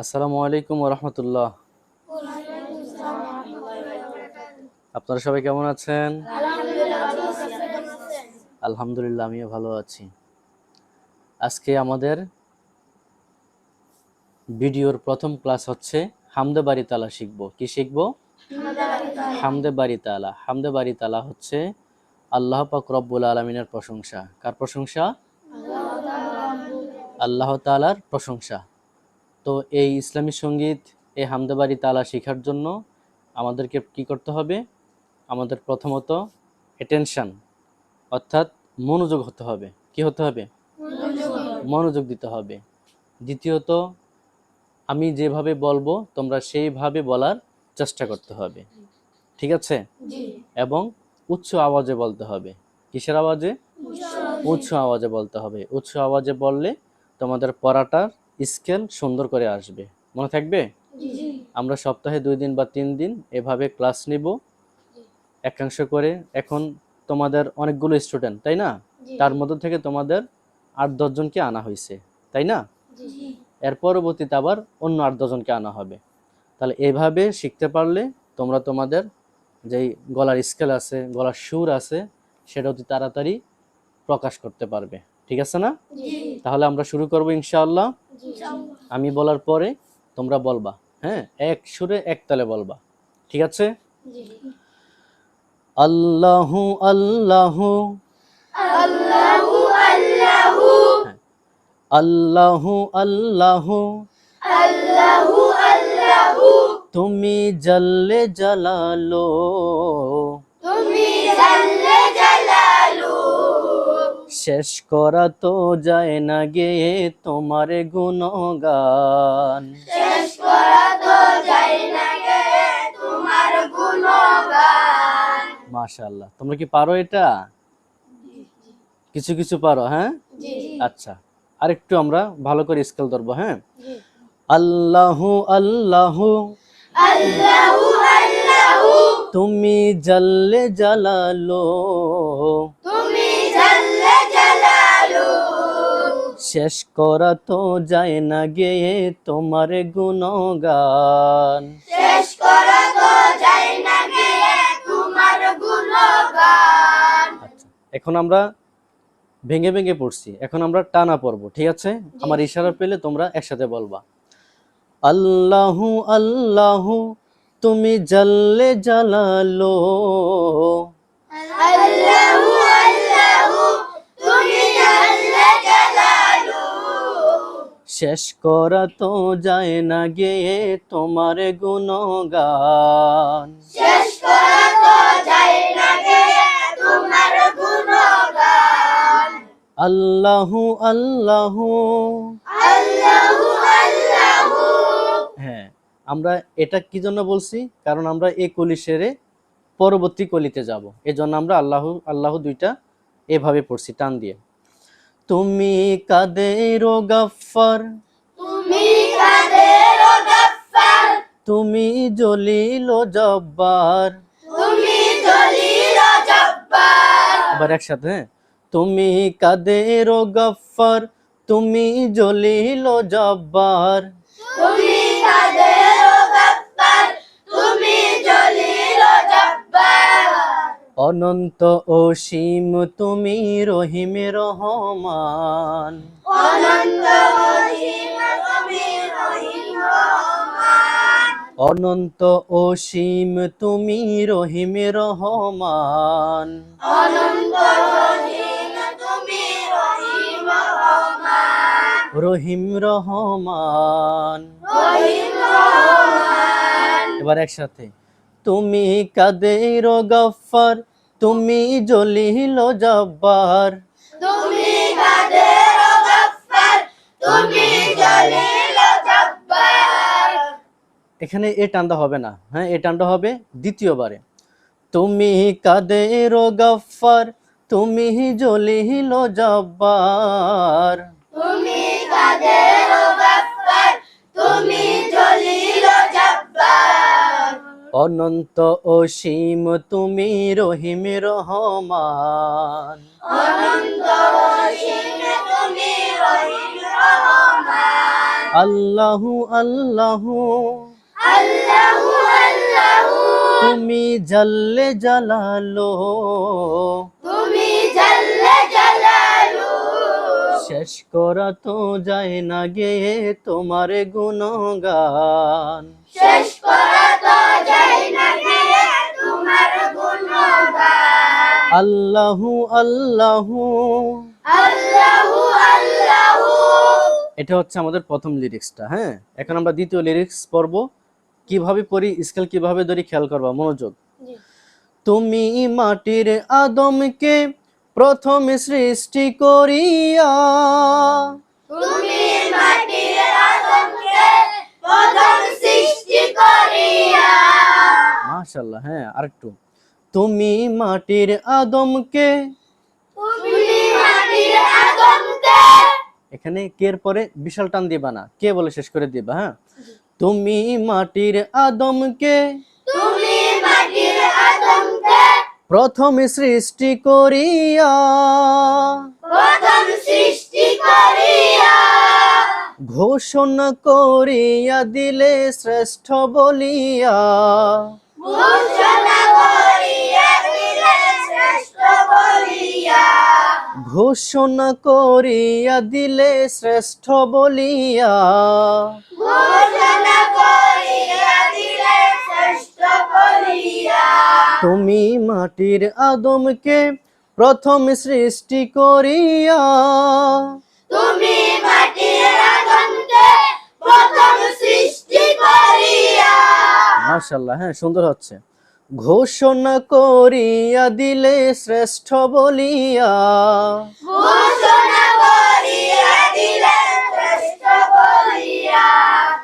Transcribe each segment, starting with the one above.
আসসালামু আলাইকুম রহমতুল্লাহ। আপনারা সবাই কেমন আছেন? আলহামদুলিল্লাহ, আমিও ভালো আছি। আজকে আমাদের ভিডিওর প্রথম ক্লাস হচ্ছে হামদে বাড়ি তালা শিখব। কি শিখব? হামদে বাড়ি তালা। হামদে বাড়ি তালা হচ্ছে আল্লাহ পাক রব্বুল আলমিনের প্রশংসা। কার প্রশংসা? আল্লাহ তালার প্রশংসা। তো এই ইসলামী সংগীত এই হামদে বাড়ি তালা শেখার জন্য আমাদেরকে কি করতে হবে? আমাদের প্রথমত অ্যাটেনশন অর্থাৎ মনোযোগ হতে হবে। কি হতে হবে? মনোযোগ দিতে হবে। দ্বিতীয়ত আমি যেভাবে বলব তোমরা সেইভাবে বলার চেষ্টা করতে হবে। ঠিক আছে? এবং উচ্চ আওয়াজে বলতে হবে। কিসের আওয়াজে। উচ্চ আওয়াজে বলতে হবে। উচ্চ আওয়াজে বললে তোমাদের পড়াটার স্কেল সুন্দর করে আসবে। মনে থাকবে? আমরা সপ্তাহে দুই দিন বা তিন দিন এভাবে ক্লাস নিব। একাংশ করে এখন তোমাদের অনেকগুলো স্টুডেন্ট তাই না? তার মধ্যে থেকে তোমাদের আট দশজনকে আনা হয়েছে তাই না? এর পরবর্তীতে আবার অন্য আট দশজনকে আনা হবে। তাহলে এভাবে শিখতে পারলে তোমরা তোমাদের যেই গলার স্কেল আছে গলার সুর আছে সেটা অতি তাড়াতাড়ি প্রকাশ করতে পারবে। ঠিক আছে না? তাহলে আমরা শুরু করব ইনশাআল্লাহ। আমি বলার পরে তোমরা বলবা হ্যাঁ? এক সুরে এক তালে বলবা। ঠিক আছে? আল্লাহু আল্লাহু। হ্যাঁ। আল্লাহু। আল্লাহু তুমি জাল্লে জালালো শেষ করা তো যায় না গে তোমার গুণগান। মাশাআল্লাহ। তোমরা কি পারো এটা? কিছু কিছু পারো হ্যাঁ? আচ্ছা আরেকটু আমরা ভালো করে স্কেল ধরবো হ্যাঁ? আল্লাহু আল্লাহু। তুমি জাল্লে জালালো। শেষ করা তো যায় না গে তোমার গুণগান। আচ্ছা এখন আমরা ভেঙে ভেঙে পড়ছি। এখন আমরা টানা পড়ব ঠিক আছে? আমার ইশারা পেলে তোমরা একসাথে বলবা। আল্লাহু আল্লাহু তুমি জাল্লে জালালো শেষ করা তো যায় না গে তোমার গুণগান। আল্লাহু আল্লাহু। হ্যাঁ আমরা এটা কি জন্য বলছি? কারণ আমরা এই কলি সেরে পরবর্তী কলিতে যাব। এই জন্য আমরা আল্লাহু আল্লাহ দুইটা এভাবে পড়ছি টান দিয়ে। তুমি কাদের গফর তুমি জলিল জব্বার। তুমি জলিল জব্বার। আবার একসাথে হ্যাঁ? তুমি কাদের গফর তুমি জলিল জব্বার। অনন্ত অসীম তুমি রহিম রহমান। অনন্ত অসীম তুমি রহিম রহমান। রহিম রহমান। এবার একসাথে। তুমি কাদের গফার? তুমি জলিল জব্বার। এখানে এ টানটা হবে না। হ্যাঁ এ টানটা হবে দ্বিতীয়বারে। তুমি কাদের গফার? তুমি জলিল জব্বার। অনন্ত অসীম তুমি রহিম রহমান। আল্লাহু আল্লাহু। তুমি জাল্লে জালালো। তুমি জাল্লে জালালু। শেষ করা তো যায় না গে তোমার গুণগান। শেষ করা তো যায় না গে তোমার গুণগান। আল্লাহু আল্লাহু। আল্লাহু আল্লাহু। এটা হচ্ছে আমাদের প্রথম লিরিক্সটা হ্যাঁ? এখন আমরা দ্বিতীয় লিরিক্স পড়ব। কীভাবে পড়ি স্কেল কীভাবে ধরি খেয়াল করবা মনোযোগ। তুমি মাটির আদমকে প্রথম সৃষ্টি করিয়া তুমি মাটির আদমকে প্রথম সৃষ্টি করিয়া। মাশাল্লাহ হ্যাঁ আরেকটু। তুমি মাটির আদমকে তুমি মাটির আদমকে এখানে কের পরে বিশাল টান দিবা না কে বলে শেষ করে দিবা হ্যাঁ? তুমি মাটির আদমকে তুমি মাটির আদমকে প্রথম সৃষ্টি করিয়া। প্রথম সৃষ্টি করিয়া। ঘোষণা করিয়া দিলে শ্রেষ্ঠ বলিয়া। ঘোষণা করিয়া দিলে শ্রেষ্ঠ বলিয়া। ঘোষণা করিয়া দিলে শ্রেষ্ঠ বলিয়া। ঘোষণা তুমি মাটির আদমকে প্রথম সৃষ্টি করিয়া। তুমি মাটির আদমকে প্রথম সৃষ্টি করিয়া। মাশাল্লাহ হ্যাঁ সুন্দর হচ্ছে। ঘোষণা করিয়া দিলে শ্রেষ্ঠ বলিয়া। ঘোষণা করিয়া দিলে শ্রেষ্ঠ বলিয়া।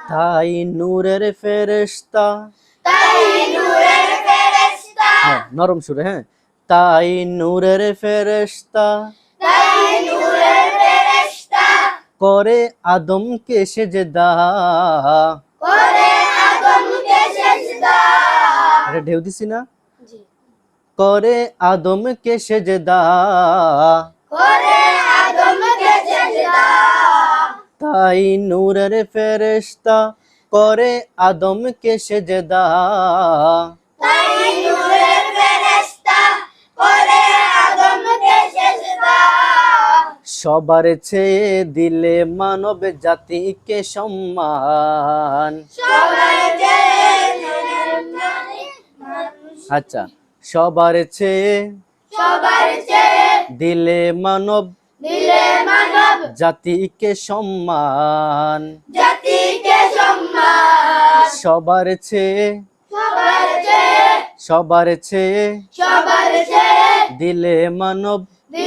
তাই নূরের ফেরেশতা তাই নূরের নরম সুরে হ্যাঁ। তাই নূরের ফেরেশতা তাই নূরের ফেরেশতা। করে আদমকে সেজদা। করে আদমকে সেজদা। এটা ঢেউ দিছি না? করে আদমকে সেজদা। করে আদমকে সেজদা। তাই নূরের ফেরেশতা করে আদমকে সেজদা। তাই নূরের ফেরেশতা করে আদমকে সেজদা সবার চেয়ে দিলে মানব জাতিকে সম্মান। আচ্ছা সবার চেয়ে দিলে মানব দিলে মানব জাতিকে সম্মান। জাতিকে সম্মান। সবার চেয়ে সবার চেয়ে সবার চেয়ে দিলে মানব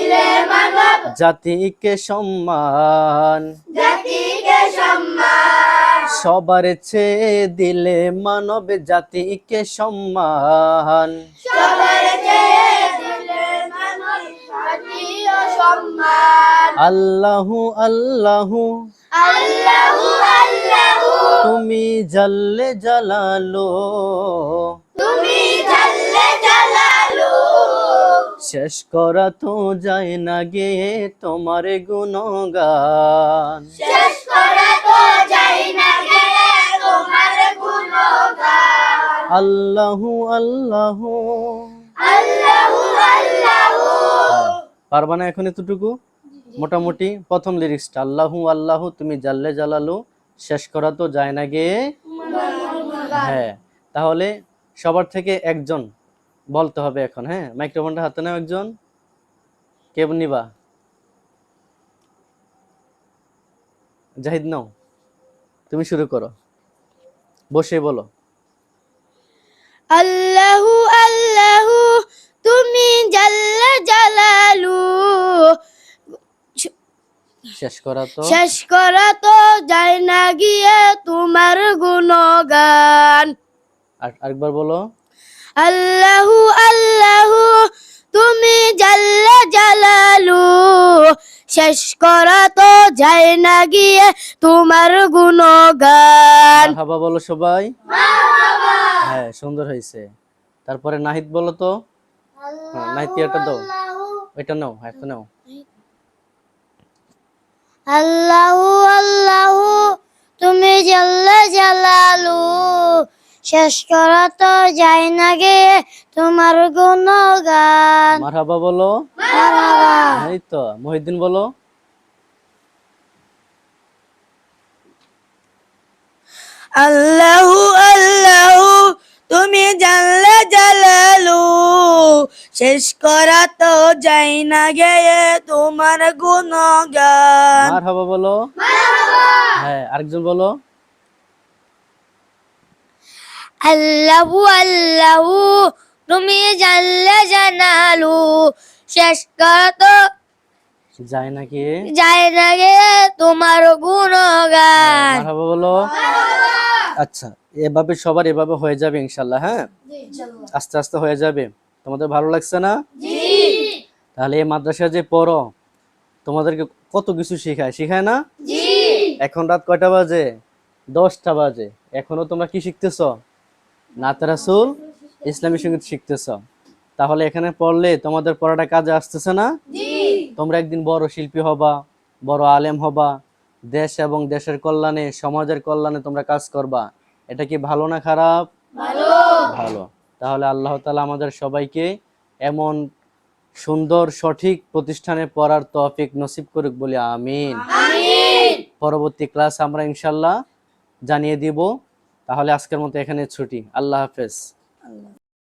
দিলে মানব। জাতিকে সম্মান। জাতিকে সম্মান। সবার চেয়ে দিলে মানব জাতিকে সম্মান। সবার চেয়ে দিলে মানব জাতীয় সম্মান। আল্লাহু আল্লাহু। আল্লাহু আল্লাহু। তুমি জাল্লে জালালো। তুমি জাল্লে জালালু। শেষ করা তো যায় না গে তোমার গুণগান। শেষ করা তো যাই না গে তোমার গুণগান। আল্লাহু আল্লাহু। আল্লাহু আল্লাহু। পারবা না এখন এতটুকু? মোটামুটি প্রথম লিরিক্সটা আল্লাহু আল্লাহু তুমি জাল্লে জালালো শেষ করা তো যায় না গে। হ্যাঁ তাহলে সবার থেকে একজন বলতে হবে এখন হ্যাঁ? মাইক্রোফোনটা হাতে নাও একজন। কে নিবা? জাহিদ নাও। তুমি শুরু করো। বসে বলো। আল্লাহু আল্লাহু তুমি জাল্লা জালালু। শেষ করা তো। শেষ করা তো যায় না গিয়ে তোমার গুণগান। আর আরেকবার বলো। আল্লাহু আল্লাহু তুমি জাল্লা জালালু। শেষ করা তো যায় না গিয়ে তোমার গুণগান। হাবা বলো সবাই। হ্যাঁ সুন্দর হয়েছে। তারপরে নাহিদ বলো তো। হ্যাঁ, নাহিদ কি একটা দাও। এটা নাও হ্যাঁ তো নাও। আল্লাহু আল্লাহু তুমি জাল্লা জালালু। শেষ করা তো যায় না গে তোমার গুণগান। মারহাবা বলো। মারহাবা। এই তো মহিউদ্দিন বলো। আল্লাহু আল্লাহু তুমি জানলে জালালু। শেষ করা তো যায় না গে তোমার গুণগান। মারহাবা বলো। হ্যাঁ আরেকজন বলো। আল্লাহু আল্লাহু তুমি জানলে জানালু। শেষ করা তো। যায় নাকি যায় না গে তোমার গুণগান। মারহাবা বলো? আচ্ছা এভাবে সবার এভাবে হয়ে যাবে ইনশাল্লাহ হ্যাঁ? আস্তে আস্তে হয়ে যাবে। তোমাদের ভালো লাগছে না? তাহলে এই মাদ্রাসা যে পড়ো তোমাদেরকে কত কিছু শেখায় শেখায় না? এখন রাত কয়টা বাজে? দশটা বাজে। এখনও তোমরা কি শিখতেছ? নাতে রাসুল ইসলামী সংগীত শিখতেছ। তাহলে এখানে পড়লে তোমাদের পড়াটা কাজে আসতেছে না? তোমরা একদিন বড় শিল্পী হবা বড় আলেম হবা দেশ এবং দেশের কল্যাণে সমাজের কল্যাণে তোমরা কাজ করবা। এটা কি ভালো না খারাপ? ভালো। তাহলে আল্লাহ তালা আমাদের সবাইকে এমন সুন্দর সঠিক প্রতিষ্ঠানে পড়ার তফিক নসিব করুক বলে আমিন। পরবর্তী ক্লাস আমরা ইনশাল্লাহ জানিয়ে দিব। তাহলে আজকের মতো এখানে ছুটি। আল্লাহ হাফেজ।